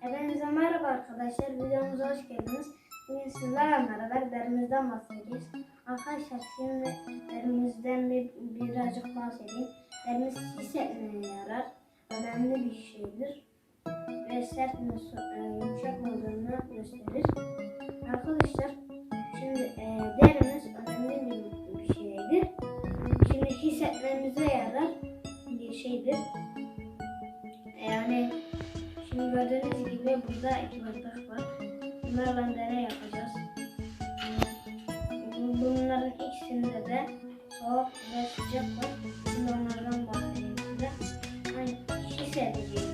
Hepinize merhaba arkadaşlar. Videomuza hoş geldiniz. Bugün sizlerle beraber derimizden bahsedeceğiz. Arkadaşlar şimdi derimizden bir, birazcık bahsedeyim. Derimiz hissetmeye yarar. Önemli bir şeydir. Ve sert e, yumuşak olduğunu gösterir. Arkadaşlar şimdi e, derimiz önemli bir, bir şeydir. Şimdi hissetmemize yarar bir şeydir. Yani Şimdi gördüğünüz gibi burada iki bardak var. Bunlarla deney yapacağız. Bu- Bunların ikisinde de soğuk ve sıcak var. Şimdi onlardan bahsedeyim size. Hani hissedeceğiz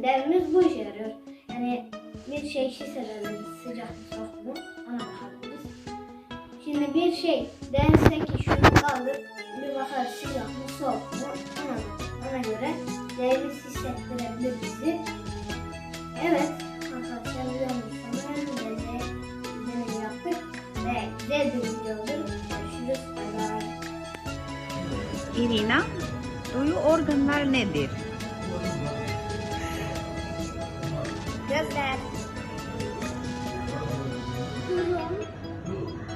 Yani derimiz bu işe yarıyor. Yani bir şey hissedebiliriz. Sıcak soğuk mu ona bakabiliriz. Şimdi bir şey dense ki şunu alır bir bakar sıcak mı soğuk mu ona, ona göre derimiz hissettirebilir bizi. Evet arkadaşlar videomuz sonuna. Deney, yaptık ve güzel bir videodur. Görüşürüz. Bay bay. Irina, duyu organlar nedir? Gözler. Burun.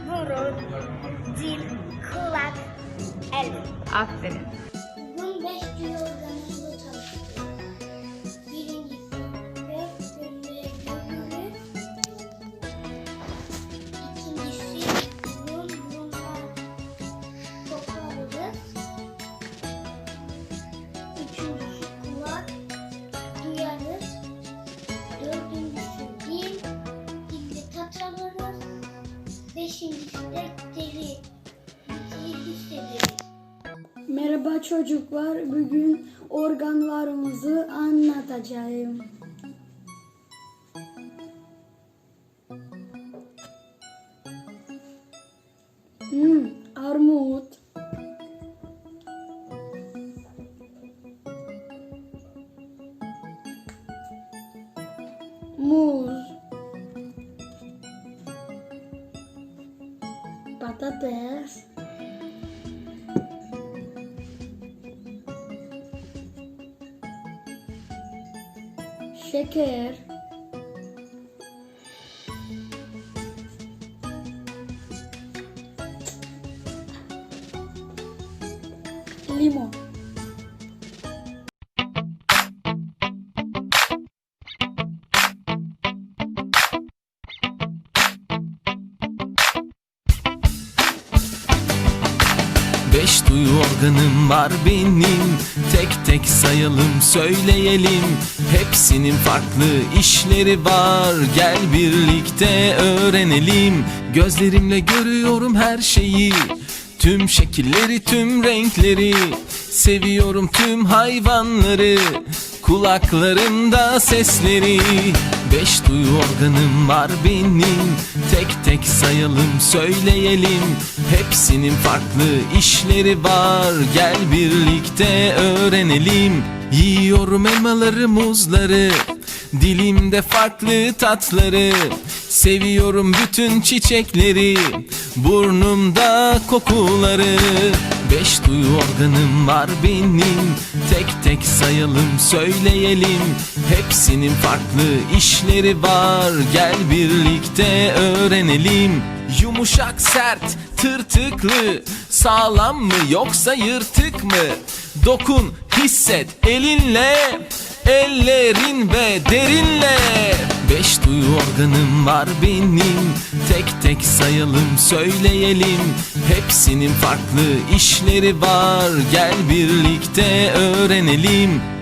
Burun. Dil. Kulak. El. Aferin. Merhaba çocuklar. Bugün organlarımızı anlatacağım. Hmm, Patates. Şeker. Limon. Duyu organım var benim. Tek tek sayalım söyleyelim. Hepsinin farklı işleri var. Gel birlikte öğrenelim. Gözlerimle görüyorum her şeyi. Tüm şekilleri tüm renkleri. Seviyorum tüm hayvanları. Kulaklarımda sesleri Beş duyu organım var benim. Tek tek sayalım söyleyelim. Hepsinin farklı işleri var. Gel birlikte öğrenelim. Yiyorum elmaları muzları. Dilimde farklı tatları. Seviyorum bütün çiçekleri. Burnumda kokuları. Beş duyu organım var benim. Tek tek sayalım söyleyelim. Hepsinin farklı işleri var. Gel birlikte öğrenelim. Yumuşak sert tırtıklı. Sağlam mı yoksa yırtık mı? Dokun hisset elinle. Ellerin ve derinle Beş duyu organım var benim. Tek tek sayalım söyleyelim. Hepsinin farklı işleri var. Gel birlikte öğrenelim